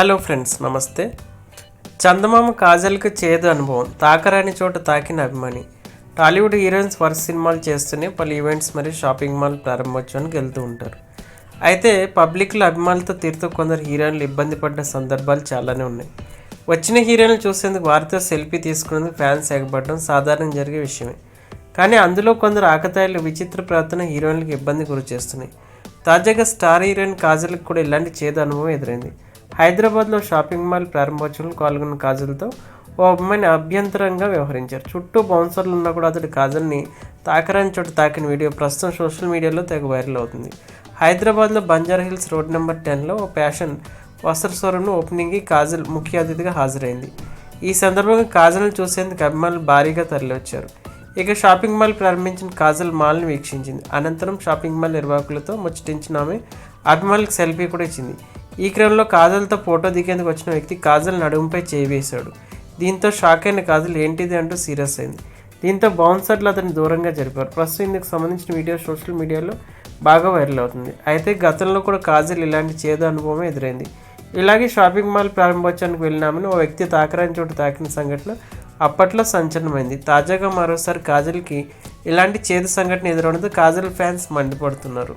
Hello friends నమస్తే. చందమామ కాజల్కి చేదు అనుభవం తాకరాని చోట తాకిన అభిమాని. టాలీవుడ్ హీరోయిన్స్ వరుస సినిమాలు చేస్తూనే పలు ఈవెంట్స్ మరియు షాపింగ్ మాల్ ప్రారంభోత్సవానికి వెళ్తూ ఉంటారు. అయితే పబ్లిక్లో అభిమానులతో తీరుతూ కొందరు హీరోయిన్లు ఇబ్బంది పడ్డ సందర్భాలు చాలానే ఉన్నాయి. వచ్చిన హీరోయిన్లు చూసేందుకు వారితో సెల్ఫీ తీసుకునేందుకు ఫ్యాన్స్ ఎగబడడం సాధారణం జరిగే విషయమే. కానీ అందులో కొందరు ఆకతాయిలు విచిత్ర ప్రవర్తన హీరోయిన్లకు ఇబ్బంది గురి చేస్తున్నాయి. తాజాగా స్టార్ హీరోయిన్ కాజల్కి కూడా ఇలాంటి చేదు అనుభవం ఎదురైంది. హైదరాబాద్లో షాపింగ్ మాల్ ప్రారంభోత్సవంలో పాల్గొన్న కాజల్తో ఓ అమ్మాయిని అభ్యంతరంగా వ్యవహరించారు. చుట్టూ బౌన్సర్లు ఉన్నా కూడా అతడి కాజల్ని తాకరాని చోట తాకిన వీడియో ప్రస్తుతం సోషల్ మీడియాలో తెగ వైరల్ అవుతుంది. హైదరాబాద్లో బంజారా హిల్స్ రోడ్ నెంబర్ టెన్లో ఓ ఫ్యాషన్ వస్త్ర స్వరంను ఓపెనింగ్కి కాజల్ ముఖ్య అతిథిగా హాజరైంది. ఈ సందర్భంగా కాజల్ని చూసేందుకు అభిమానులు భారీగా తరలివచ్చారు. ఇక షాపింగ్ మాల్ ప్రారంభించిన కాజల్ మాల్ని వీక్షించింది. అనంతరం షాపింగ్ మాల్ నిర్వాహకులతో ముచ్చటించిన ఆమె అభిమానులకు సెల్ఫీ కూడా ఇచ్చింది. ఈ క్రమంలో కాజల్తో ఫోటో దిగేందుకు వచ్చిన వ్యక్తి కాజల్ నడుముపై చేయి వేశాడు దీంతో షాక్ అయిన కాజల్ ఏంటిది అంటూ సీరియస్ అయింది. దీంతో బౌన్సర్లు అతన్ని దూరంగా జరిపారు. ప్రస్తుతం ఇందుకు సంబంధించిన వీడియో సోషల్ మీడియాలో బాగా వైరల్ అవుతుంది. అయితే గతంలో కూడా కాజల్ ఇలాంటి చేదు అనుభవం ఎదురైంది. ఇలాగే షాపింగ్ మాల్ ప్రారంభోత్సవానికి వెళ్ళినామని ఓ వ్యక్తి తాకరాని చోటు తాకిన సంఘటన అప్పట్లో సంచలనమైంది. తాజాగా మరోసారి కాజల్కి ఇలాంటి చేదు సంఘటన ఎదురవడంతో కాజల్ ఫ్యాన్స్ మండిపడుతున్నారు.